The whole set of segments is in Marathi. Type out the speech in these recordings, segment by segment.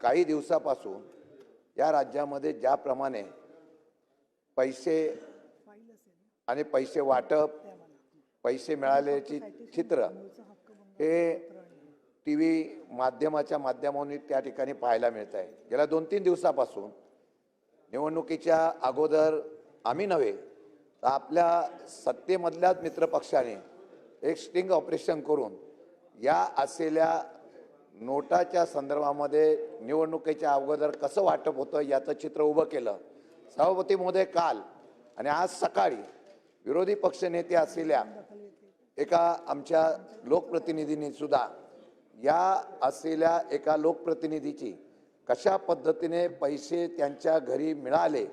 काही दिवसापासून या राज्यामध्ये ज्याप्रमाणे पैसे आणि पैसे वाटप पैसे मिळाल्याची चित्र हे टी व्ही माध्यमाच्या माध्यमाने त्या ठिकाणी पाहायला मिळत आहे. गेल्या दोन तीन दिवसापासून निवडणुकीच्या अगोदर आम्ही नव्हे तर आपल्या सत्तेमधल्याच मित्रपक्षाने एक स्टिंग ऑपरेशन करून या असलेल्या नोटाच्या संदर्भामध्ये निवडणुकीच्या अगोदर कसं वाटप होतं याचं चित्र उभं केलं. सभापती महोदय काल आणि आज सकाळी विरोधी पक्षनेते असलेल्या एका आमच्या लोकप्रतिनिधींनी सुद्धा या असलेल्या एका लोकप्रतिनिधीची कशा पद्धतीने पैसे त्यांच्या घरी मिळाले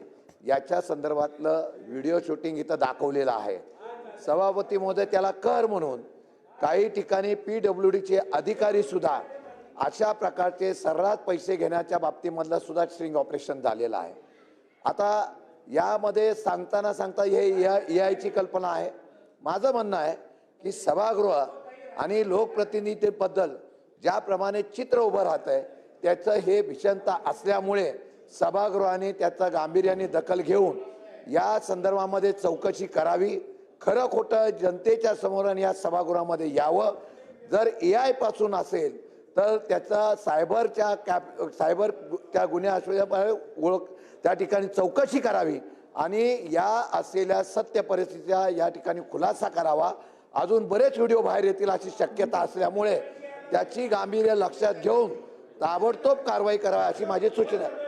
याच्या संदर्भातलं व्हिडिओ शूटिंग इथं दाखवलेलं आहे. सभापती महोदय त्याला कर म्हणून काही ठिकाणी पी डब्ल्यू डीचे अधिकारी सुद्धा अशा प्रकारचे सर्रास पैसे घेण्याच्या बाबतीमधलं सुद्धा स्ट्रिंग ऑपरेशन झालेलं आहे. आता यामध्ये सांगताना सांगता हे ए आयची कल्पना आहे. माझं म्हणणं आहे की सभागृह आणि लोकप्रतिनिधीबद्दल ज्याप्रमाणे चित्र उभं राहत आहे त्याचं हे भीषणता असल्यामुळे सभागृहाने त्याचा गांभीर्याने दखल घेऊन या संदर्भामध्ये चौकशी करावी. खरं खोटं जनतेच्या समोर आणि या सभागृहामध्ये यावं. जर ए आयपासून असेल तर त्याचा सायबरच्या कॅप सायबर त्या गुन्हे असल्यामुळे ओळख त्या ठिकाणी चौकशी करावी आणि या असलेल्या सत्य परिस्थितीचा या ठिकाणी खुलासा करावा. अजून बरेच व्हिडिओ बाहेर येतील अशी शक्यता असल्यामुळे त्याची गांभीर्य लक्षात घेऊन ताबडतोब कारवाई करावी अशी माझी सूचना आहे.